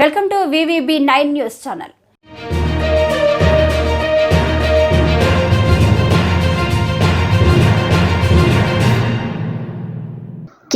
Welcome to VVB nine news channel.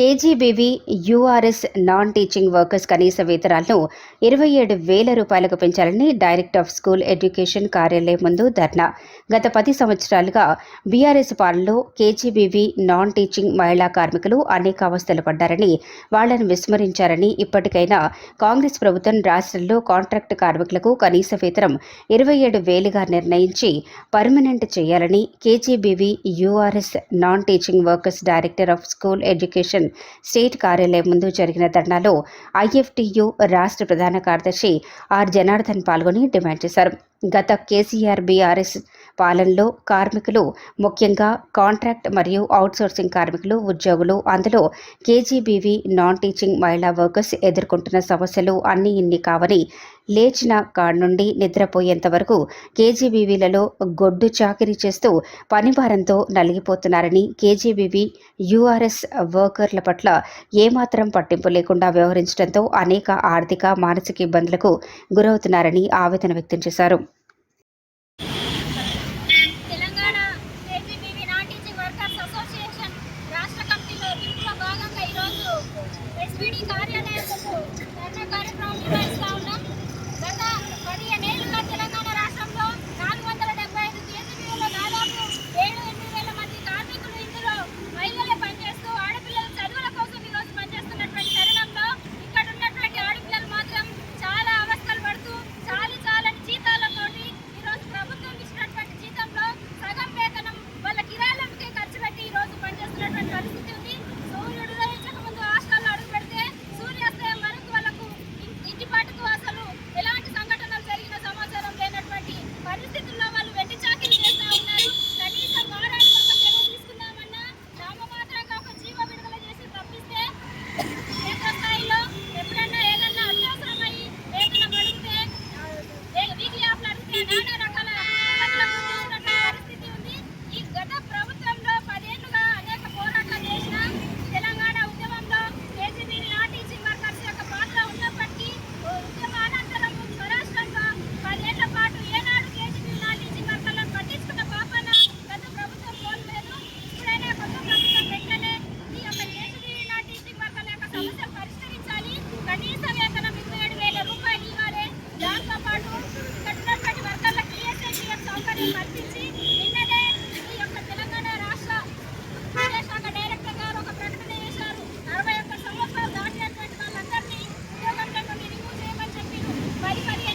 KGBV URS non teaching workers కనీస వేతనాలను ఇరవై ఏడు వేల రూపాయలకు పెంచాలని డైరెక్టర్ ఆఫ్ స్కూల్ ఎడ్యుకేషన్ కార్యాలయం ముందు ధర్నా. గత పది సంవత్సరాలుగా బీఆర్ఎస్ పాలనలో కేజీబీవీ నాన్ టీచింగ్ మహిళా కార్మికులు అనేక అవస్థలు పడ్డారని వాళ్ళను విస్మరించారని ఇప్పటికైనా కాంగ్రెస్ ప్రభుత్వం రాష్ట్రంలో కాంట్రాక్ట్ కార్మికులకు కనీస వేతనం ఇరవై ఏడు వేలుగా నిర్ణయించి పర్మనెంట్ చేయాలని KGBV URS non teaching workers director of school education state కార్యాలయం ముందు జరిగిన ధర్నాలో ఐఎఫ్టీయు రాష్ట్ర ప్రధాన కార్యదర్శి ఆర్ జనార్దన్ పాల్గొని డిమాండ్ చేశారు. గత కేసీఆర్ బీఆర్ఎస్ పాలనలో కార్మికులు ముఖ్యంగా కాంట్రాక్ట్ మరియు అవుట్సోర్సింగ్ కార్మికులు ఉద్యోగులు అందులో కేజీబీవీ నాన్ టీచింగ్ మహిళా వర్కర్స్ ఎదుర్కొంటున్న సమస్యలు అన్ని ఇన్ని కావని లేచిన కాడ నుండి నిద్రపోయేంత వరకు కేజీబీవీలలో గొడ్డు చాకిరీ చేస్తూ పనిభారంతో నలిగిపోతున్నారని కేజీబీవీ యూఆర్ఎస్ వర్కర్ల పట్ల ఏమాత్రం పట్టింపు లేకుండా వ్యవహరించడంతో అనేక ఆర్థిక మానసిక ఇబ్బందులకు గురవుతున్నారని ఆవేదన వ్యక్తం చేశారు Telangana KGBV non teaching workers association రాష్ట్ర కమిటీలో పిలుపులో భాగంగా ఈరోజు ఎస్పీడీ కార్యాలయం ఆఫ్ అడిగితే నానా বাড়ি বাড়ি